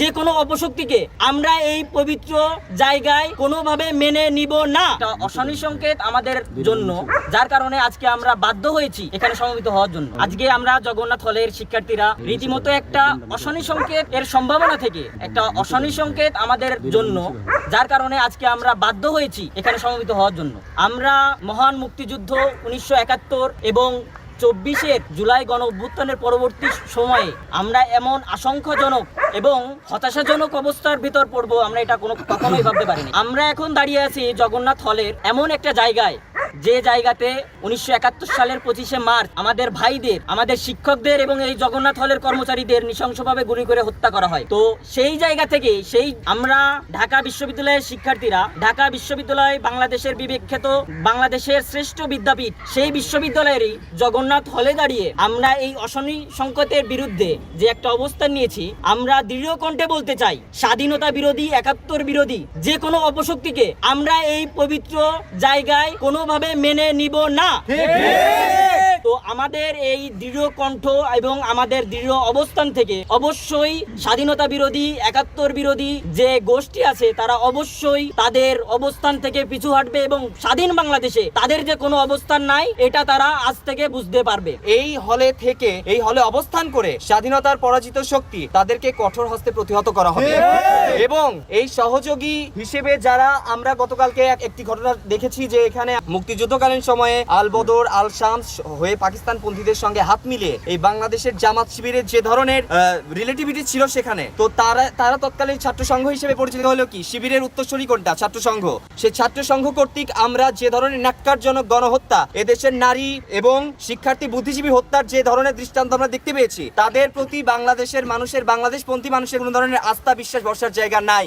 যে কোনো অপশক্তিকে আমরা এই পবিত্র জায়গায় কোনোভাবে মেনে নিব না। অশনি সংকেত আমাদের জন্য, যার কারণে আজকে আমরা বাধ্য হয়েছি এখানে সমবেত হওয়ার জন্য। আজকে আমরা জগন্নাথ হলের শিক্ষার্থীরা রীতিমতো একটা অশনি সংকেত এর সম্ভাবনা থেকে, একটা অশনি সংকেত আমাদের জন্য, যার কারণে আজকে আমরা বাধ্য হয়েছি এখানে সমবেত হওয়ার জন্য। আমরা মহান মুক্তিযুদ্ধ উনিশশো একাত্তর এবং চব্বিশের জুলাই গণ অভ্যুত্থানের পরবর্তী সময়ে আমরা এমন আশঙ্কাজনক এবং হতাশাজনক অবস্থার ভিতর পড়ব, আমরা এটা কোনো কখনোই ভাবতে পারিনি। আমরা এখন দাঁড়িয়ে আছি জগন্নাথ হলের এমন একটা জায়গায়। যে জায়গাতে উনিশশো একাত্তর সালের পঁচিশে মার্চ আমাদের ভাইদের, আমাদের শিক্ষকদের এবং এই জগন্নাথ হলের কর্মচারীদের নৃশংসভাবে গুলি করে হত্যা করা হয়। তো সেই জায়গা থেকে সেই আমরা ঢাকা বিশ্ববিদ্যালয়ের শিক্ষার্থীরা, ঢাকা বিশ্ববিদ্যালয় বাংলাদেশের বিবেখ্যাত বাংলাদেশের শ্রেষ্ঠ বিদ্যাপীঠ, সেই বিশ্ববিদ্যালয়েরই জগন্নাথ হলে দাঁড়িয়ে আমরা এই অশনি সংকটের বিরুদ্ধে যে একটা অবস্থান নিয়েছি, আমরা দৃঢ় কণ্ঠে বলতে চাই, স্বাধীনতা বিরোধী, একাত্তর বিরোধী যে কোনো অপশক্তিকে আমরা এই পবিত্র জায়গায় কোনোভাবে মেনে নিব না। তো আমাদের এই দৃঢ় কণ্ঠ এবং আমাদের দৃঢ় অবস্থান থেকে অবশ্যই স্বাধীনতা বিরোধী একাত্তর বিরোধী যে গোষ্ঠী আছে তারা অবশ্যই তাদের অবস্থান থেকে পিছু হাঁটবে এবং স্বাধীন বাংলাদেশে তাদের যে কোনো অবস্থান নাই এটা তারা আজ থেকে বুঝতে পারবে। এই হলে থেকে এই হলে অবস্থান করে স্বাধীনতার পরাজিত শক্তি তাদেরকে কঠোর হস্তে প্রতিহত করা হবে। এবং এই সহযোগী হিসেবে যারা আমরা গতকালকে এক- একটি ঘটনা দেখেছি যে এখানে মুক্তিযুদ্ধকালীন সময়ে আল বদর, আল শামস হয়ে পাকিস্তান পন্থীদের সঙ্গে হাত মিলিয়ে এই বাংলাদেশের জামাত শিবিরের যে ধরনের রিলেটিভিটি ছিল সেখানে, তো তারা তারা তৎকালীন ছাত্র সংঘ হিসেবে পরিচিত হলো কি? শিবিরের উত্তরসূরি কোনটা? ছাত্র সংঘ। সেই ছাত্র সংঘ কর্তৃক আমরা যে ধরনের ন্যাক্কারজনক গণহত্যা, এদেশের নারী এবং শিক্ষার্থী বুদ্ধিজীবী হত্যার যে ধরনের দৃষ্টান্ত আমরা দেখতে পেয়েছি, তাদের প্রতি বাংলাদেশের মানুষের, বাংলাদেশপন্থী মানুষের কোনো ধরনের আস্থা, বিশ্বাস বর্ষার জায়গা নাই।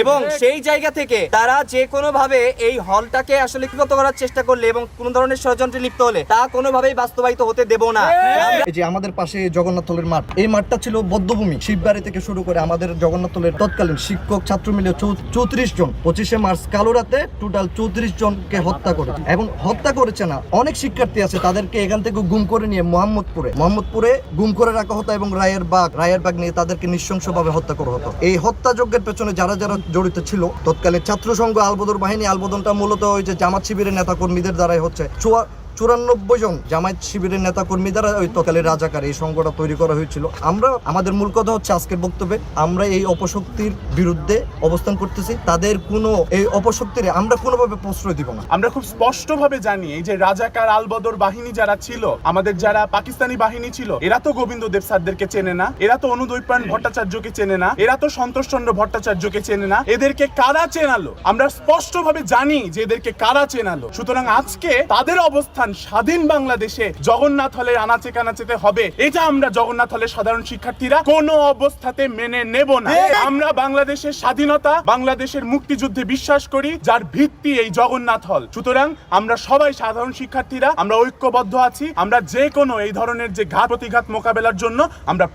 এবং সেই জায়গা থেকে তারা যে কোনো ভাবে এই হলটাকে আসলে লিপিবদ্ধ করার চেষ্টা করলে এবং কোনো ধরনের ষড়যন্ত্রে লিপ্ত হলে তা কোনোভাবেই বাস্তবায়িত হতে দেব না। এই যে আমাদের পাশে জগন্নাথলের মাঠ এই মাঠটা ছিল বদ্ধভূমি। শিববাড়ি থেকে শুরু করে আমাদের জগন্নাথলের তৎকালীন শিক্ষক ছাত্র মিলে চৌত্রিশ জন। পঁচিশে মার্চ কালো রাতে টোটাল চৌত্রিশ জনকে হত্যা করে। এবং হত্যা করেছে না অনেক শিক্ষার্থী আছে তাদেরকে এখান থেকে গুম করে নিয়ে মোহাম্মদপুরে। মোহাম্মদপুরে গুম করে রাখা হতো এবং রায়ের বাগ রায়ের বাগ নিয়ে তাদেরকে নৃশংসভাবে হত্যা করা হতো। এই হত্যাযজ্ঞের পেছনে যারা যারা জড়িত ছিল তৎকালীন ছাত্র সংঘ আলবদর বাহিনী আলবদনটা মূলত ওই যে জামাত শিবিরের নেতা কর্মীদের দ্বারাই হচ্ছে। চুরানব্বই জন জামায়াত শিবিরের নেতা কর্মী দ্বারা ওই তকালের রাজাকার এই সংঘটা তৈরি করা হয়েছিল। আমরা আমাদের মূল কথা হচ্ছে আজকের বক্তব্যে আমরা এই অপশক্তির বিরুদ্ধে অবস্থান করতেছি। তাদের কোনো এই অপশক্তির আমরা কোনোভাবে প্রশ্রয় দিব না। আমরা খুব স্পষ্টভাবে জানি এই যে রাজাকার আলবদর বাহিনী যারা ছিল আমাদের যারা পাকিস্তানি বাহিনী ছিল এরা তো গোবিন্দ দেব স্যারদেরকে চেনে না এরা তো অনুদৈপায়ন ভট্টাচার্যকে চেনে না এরা তো সন্তোষচন্দ্র ভট্টাচার্যকে চেনে না এদেরকে কারা চেনালো? আমরা স্পষ্টভাবে জানি যে এদেরকে কারা চেনালো। সুতরাং আজকে তাদের অবস্থান স্বাধীন বাংলাদেশে জগন্নাথ হলের আনাচে কানাচেতে হবে। এটা আমরা জগন্নাথ হলের সাধারণ শিক্ষার্থীরা কোনো অবস্থাতে মেনে নেব না। আমরা বাংলাদেশের স্বাধীনতা বাংলাদেশের মুক্তিযুদ্ধে বিশ্বাস করি যার ভিত্তি এই জগন্নাথ হল। সুতরাং আমরা সবাই সাধারণ শিক্ষার্থীরা আমরা ঐক্যবদ্ধ আছি। আমরা যে কোনো এই ধরনের যে ঘাত প্রতিঘাত মোকাবেলার জন্য আমরা